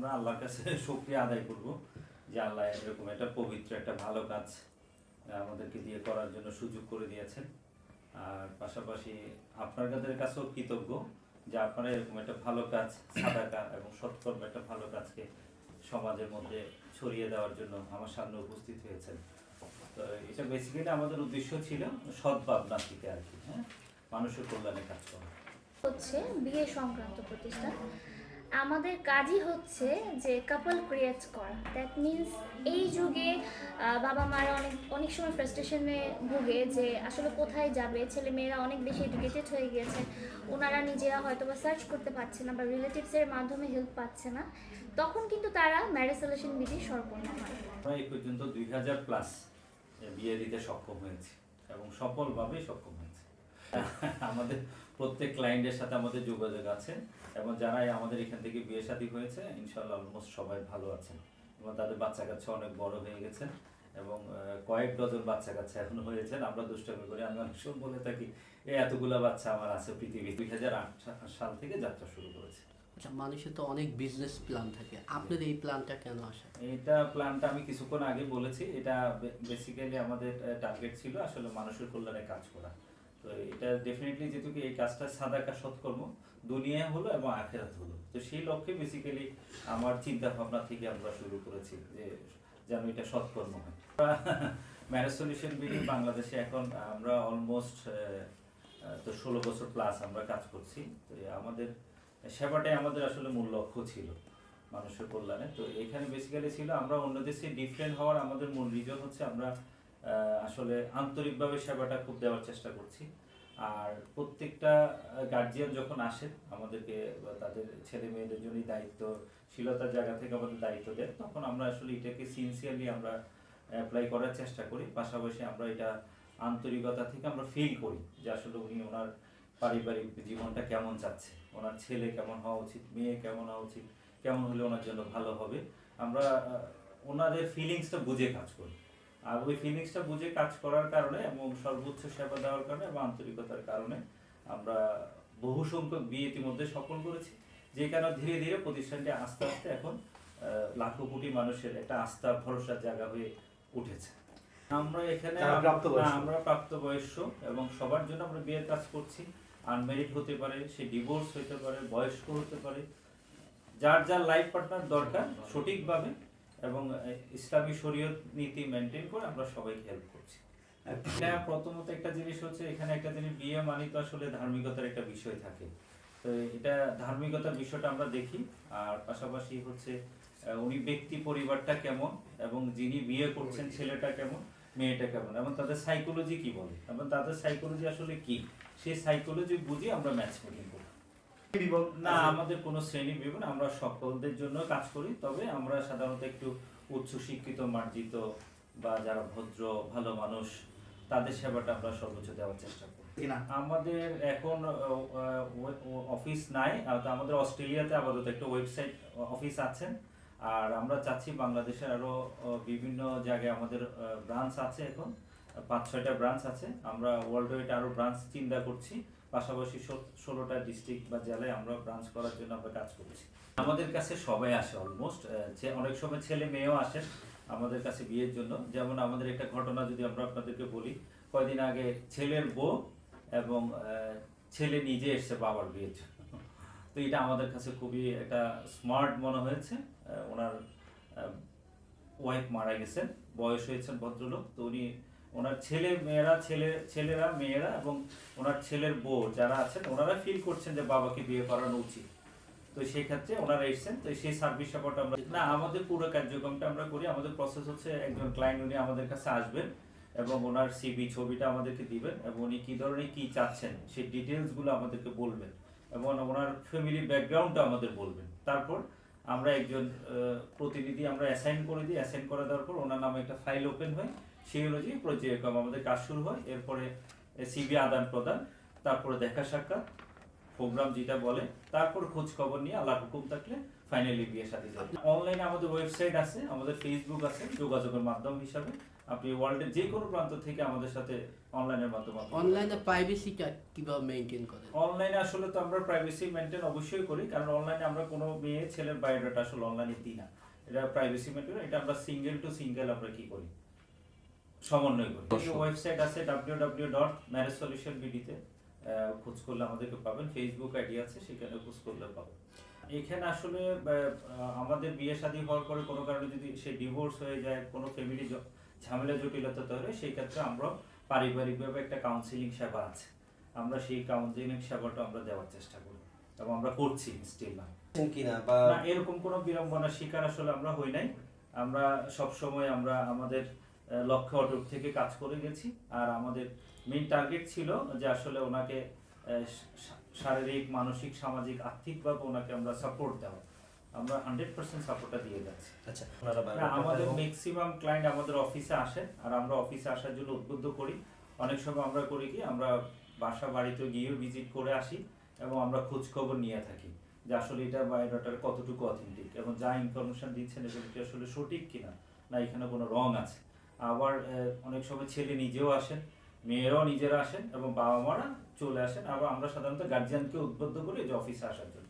আমরা আল্লাহর কাছে শুকরিয়া আদায় করব যে আল্লাহ এরকম একটা পবিত্র, একটা ভালো কাজ আমাদেরকে দিয়ে করার জন্য সুযোগ করে দিয়েছেন। আর পাশাপাশি আপনাদের কাছেও কৃতজ্ঞ যে আপনারা এরকম একটা ভালো কাজ, সাদাকা এবং সৎকর্ম একটা ভালো কাজকে সমাজের মধ্যে ছড়িয়ে দেওয়ার জন্য আমার সামনে উপস্থিত হয়েছেন। তো এটা বেসিক্যালি আমাদের উদ্দেশ্য ছিল সদ্ভাবনা থেকে আর কি হ্যাঁ? মানুষের কল্যাণে কাজ করা। হচ্ছে বিয়ে সংক্রান্ত প্রতিষ্ঠান। আমাদের কাজই হচ্ছে যে কাপল ক্রিয়েট করা। দ্যাট মিন্স এই যুগে বাবা মারা অনেক অনেক সময় ফ্রাস্ট্রেশনে ভুগে যে আসলে কোথায় যাবে? ছেলে মেয়েরা অনেক বেশি এডুকেটেড হয়ে গিয়েছে। ওনারা নিজেরা হয়তো বা সার্চ করতে পারছে না বা রিলেটিভসের মাধ্যমে হেল্প পাচ্ছে না। তখন কিন্তু তারা ম্যারেজ সলিউশন বিধি সম্পন্ন হয়। আমরা এই পর্যন্ত দুই হাজার প্লাস বিয়ে দিতে সক্ষম হয়েছি এবং সফলভাবে সক্ষম হয়েছে। আমাদের প্রত্যেক ক্লায়েন্টের সাথে আমাদের যোগাযোগ আছে এবং যারাই আমাদের এখান থেকে বিয়ে শাদী হয়েছে ইনশাল্লাহ অলমোস্ট সবাই ভালো আছেন এবং তাদের বাচ্চা কাচ্চা অনেক বড় হয়ে গেছেন এবং কয়েক ডজন বাচ্চা কাচ্চা এখন হয়েছেন আমরা দুষ্টামি করি আমি অনেক সময় বলে থাকি এই এতগুলা বাচ্চা আমার আছে পৃথিবী দুই হাজার আট সাল থেকে যাত্রা শুরু করেছে। আচ্ছা মানুষের তো অনেক বিজনেস প্ল্যান থাকে। আপনার এই প্ল্যানটা কেন আসে? এটা প্ল্যানটা আমি কিছুক্ষণ আগে বলেছি। এটা বেসিক্যালি আমাদের টার্গেট ছিল আসলে মানুষের কল্যাণে কাজ করা। এটা ডেফিনেটলি যেহেতু এই কাজটা সাদাকা সৎকর্ম, দুনিয়া হলো এবং আখেরাত হলো। তো সেই লক্ষ্যে বেসিক্যালি আমার চিন্তা ভাবনা থেকে আমরা শুরু করেছি যে যেন এটা সৎকর্ম হয়। ম্যারেজ সলিউশন বাংলাদেশে এখন আমরা অলমোস্ট তো ষোলো বছর প্লাস আমরা কাজ করছি। তো আমাদের সেবাটাই আমাদের আসলে মূল লক্ষ্য ছিল মানুষের কল্যাণে। তো এখানে বেসিক্যালি ছিল আমরা অন্য দেশে ডিফারেন্ট হওয়ার আমাদের মূল রিজন হচ্ছে আমরা আসলে আন্তরিকভাবে সেবাটা খুব দেওয়ার চেষ্টা করছি। আর প্রত্যেকটা গার্জিয়ান যখন আসেন আমাদেরকে তাদের ছেলে মেয়েদের জন্যই দায়িত্বশীলতার জায়গা থেকে আমাদের দায়িত্ব দেয় তখন আমরা আসলে এটাকে সিনসিয়ারলি আমরা অ্যাপ্লাই করার চেষ্টা করি। পাশাপাশি আমরা এটা আন্তরিকতা থেকে আমরা ফিল করি যে আসলে উনি ওনার পারিবারিক জীবনটা কেমন যাচ্ছে, ওনার ছেলে কেমন হওয়া উচিত, মেয়ে কেমন হওয়া উচিত, কেমন হলে ওনার জন্য ভালো হবে। আমরা ওনাদের ফিলিংসটা বুঝে কাজ করি। আর ওই বুঝে কাজ করার কারণে এবং সর্বোচ্চ সেবা দেওয়ার কারণে এবং আন্তরিকতার কারণে আমরা বহু সংখ্যক বিয়ে ইতিমধ্যে সফল করেছি। যে কারণে ধীরে ধীরে প্রতিষ্ঠানটি আস্তে আস্তে এখন লাখো কোটি মানুষের একটা আস্থা ভরসার জায়গা হয়ে উঠেছে। আমরা এখানে আমরা প্রাপ্তবয়স্ক এবং সবার জন্য আমরা বিয়ের কাজ করছি। আনমেরিড হতে পারে সে ডিভোর্স হতে পারে বয়স্ক হতে পারে। যার যার লাইফ পার্টনার দরকার সঠিকভাবে এবং ইসলামী শরীয়ত নীতি মেনটেন করে আমরা সবাইকে হেল্প করছি। এটা প্রথমত একটা জিনিস হচ্ছে এখানে একটা জিনিস বিয়ে মানে তো আসলে ধার্মিকতার একটা বিষয় থাকে। তো এটা ধার্মিকতার বিষয়টা আমরা দেখি আর পাশাপাশি হচ্ছে উনি ব্যক্তি পরিবারটা কেমন এবং যিনি বিয়ে করছেন ছেলেটা কেমন মেয়েটা কেমন এবং তাদের সাইকোলজি কি বলে? এবং তাদের সাইকোলজি আসলে কি? সেই সাইকোলজি বুঝে আমরা ম্যাচ মেকিং করি না আমাদের কোনো শ্রেণি বিভাগ আমরা সকলদের জন্য কাজ করি তবে আমরা সাধারণত একটু উচ্চ শিক্ষিত মার্জিত বা যারা ভদ্র ভালো মানুষ তাদের সেবাটা আমরা সর্বোচ্চ দেওয়ার চেষ্টা করি। আমাদের এখন অফিস নাই আমাদের অস্ট্রেলিয়াতে আপাতত একটা ওয়েবসাইট অফিস আছে আর আমরা চাচ্ছি বাংলাদেশের আরও বিভিন্ন জায়গায় আমাদের ব্রাঞ্চ আছে এখন পাঁচ ছয়টা ব্রাঞ্চ আছে আমরা ওয়ার্ল্ড ওয়াইড আরও ব্রাঞ্চ চিন্তা করছি পাশাপাশি ষোলোটা ডিস্ট্রিক্ট বা জেলায় আমরা ব্রাঞ্চ করার জন্য আমরা কাজ করছি। আমাদের কাছে সবাই আসে অলমোস্ট অনেক সময় ছেলে মেয়েও আসেন আমাদের কাছে বিয়ের জন্য। যেমন আমাদের একটা ঘটনা যদি আমরা আপনাদেরকে বলি, কয়দিন আগে ছেলের বউ এবং ছেলে নিজে এসছে বাবার বিয়ের জন্য। তো এটা আমাদের কাছে খুবই একটা স্মার্ট মনে হয়েছে। ওনার ওয়াইফ মারা গেছেন, বয়স হয়েছেন ভদ্রলোক। তো উনি ওনার ছেলে মেয়েরা, ছেলে, ছেলেরা, মেয়েরা এবং ওনার ছেলের বউ যারা আছেন, ওনারা ফিল করছেন যে বাবাকে বিয়ে করানো উচিত। তো সেই ক্ষেত্রে ওনারা এসেছেন, তো সেই সার্ভিস সাপোর্ট আমরা না, আমাদের পুরো কার্যক্রমটা আমরা করি, আমাদের প্রসেস হচ্ছে একজন ক্লায়েন্ট উনি আমাদের কাছে আসবেন এবং ওনার সিবি ছবিটা আমাদেরকে দিবেন এবং উনি কি ধরনের কি চাচ্ছেন, সেই ডিটেলসগুলো আমাদেরকে বলবেন এবং ওনার ফ্যামিলি ব্যাকগ্রাউন্ডটা আমাদের বলবেন। তারপর আমরা একজন প্রতিনিধি আমরা অ্যাসাইন করে দিই অ্যাসাইন করে দেওয়ার পর ওনার নামে একটা ফাইল ওপেন হয় সেই অনুযায়ী পর্যায়ক্রম আমাদের কাজ শুরু হয় এরপরে সিবি আদান প্রদান তারপরে দেখা সাক্ষাৎ প্রোগ্রাম যেটা বলে তারপর খোঁজ খবর নিয়ে আল্লাহ হুকুম থাকলে ফাইনালি বিয়ে সাথে যাবে। অনলাইনে আমাদের ওয়েবসাইট আছে আমাদের ফেসবুক আছে যোগাযোগের মাধ্যম হিসাবে আপনি ওয়ার্ল্ডের যে কোনো প্রান্ত থেকে আমাদের সাথে অনলাইনের মাধ্যমে অনলাইনে প্রাইভেসিটা কীভাবে মেনটেন করেন? অনলাইনে আসলে তো আমরা প্রাইভেসি মেনটেন অবশ্যই করি কারণ অনলাইনে আমরা কোনো মেয়ে ছেলের বায়োডাটা আসলে অনলাইনে দিই না। এটা প্রাইভেসি মেনটেন এটা আমরা সিঙ্গেল টু সিঙ্গেল আমরা কি করি? সমন্বয় করি। ওয়েবসাইট আছে ডাব্লিউ ডট ম্যারেজ সলিউশন বিডিতে খোঁজ করলে আমাদেরকে পাবেন। ফেসবুক আইডি আছে সেখানে খোঁজ করলে পাবেন। এখানে আসলে আমাদের বিয়ে শাদী হওয়ার পরে কোনো কারণে যদি সে ডিভোর্স হয়ে যায় কোনো ফ্যামিলি ঝামেলা জটিলতা তৈরি সেই ক্ষেত্রে আমরা পারিবারিকভাবে একটা কাউন্সিলিং সেবা আছে। আমরা সেই কাউন্সিলিং সেবাটা আমরা দেওয়ার চেষ্টা করি এবং আমরা করছি স্টিল না। কিনা বা না এরকম কোনো বিড়ম্বনার শিকার আসলে আমরা হই নাই। আমরা সব সময় আমরা আমাদের লক্ষ্য অটুট থেকে কাজ করে গেছি। আর আমাদের মেইন টার্গেট ছিল যে আসলে ওনাকে শারীরিক মানসিক সামাজিক আর্থিকভাবে ওনাকে আমরা সাপোর্ট দেওয়া আমরা হান্ড্রেড পার্সেন্ট সাপোর্টটা দিয়ে যাচ্ছি। আচ্ছা আমাদের ম্যাক্সিমাম ক্লায়েন্ট আমাদের অফিসে আসে আর আমরা অফিসে আসার জন্য উদ্বুদ্ধ করি। অনেক সময় আমরা করি কি আমরা বাসা বাড়িতে গিয়েও ভিজিট করে আসি এবং আমরা খোঁজ খবর নিয়ে থাকি যে আসলে এটা বায়োডাটার কতটুকু অথেন্টিক এবং যা ইনফরমেশন দিচ্ছেন এগুলো কি আসলে সঠিক কিনা না এখানে কোনো রং আছে। আবার অনেক সময় ছেলে নিজেও আসেন, মেয়েরাও নিজেরা আসেন এবং বাবা মারা চলে আসেন। আবার আমরা সাধারণত গার্জিয়ানকে উদ্বুদ্ধ করি যে অফিসে আসার জন্য।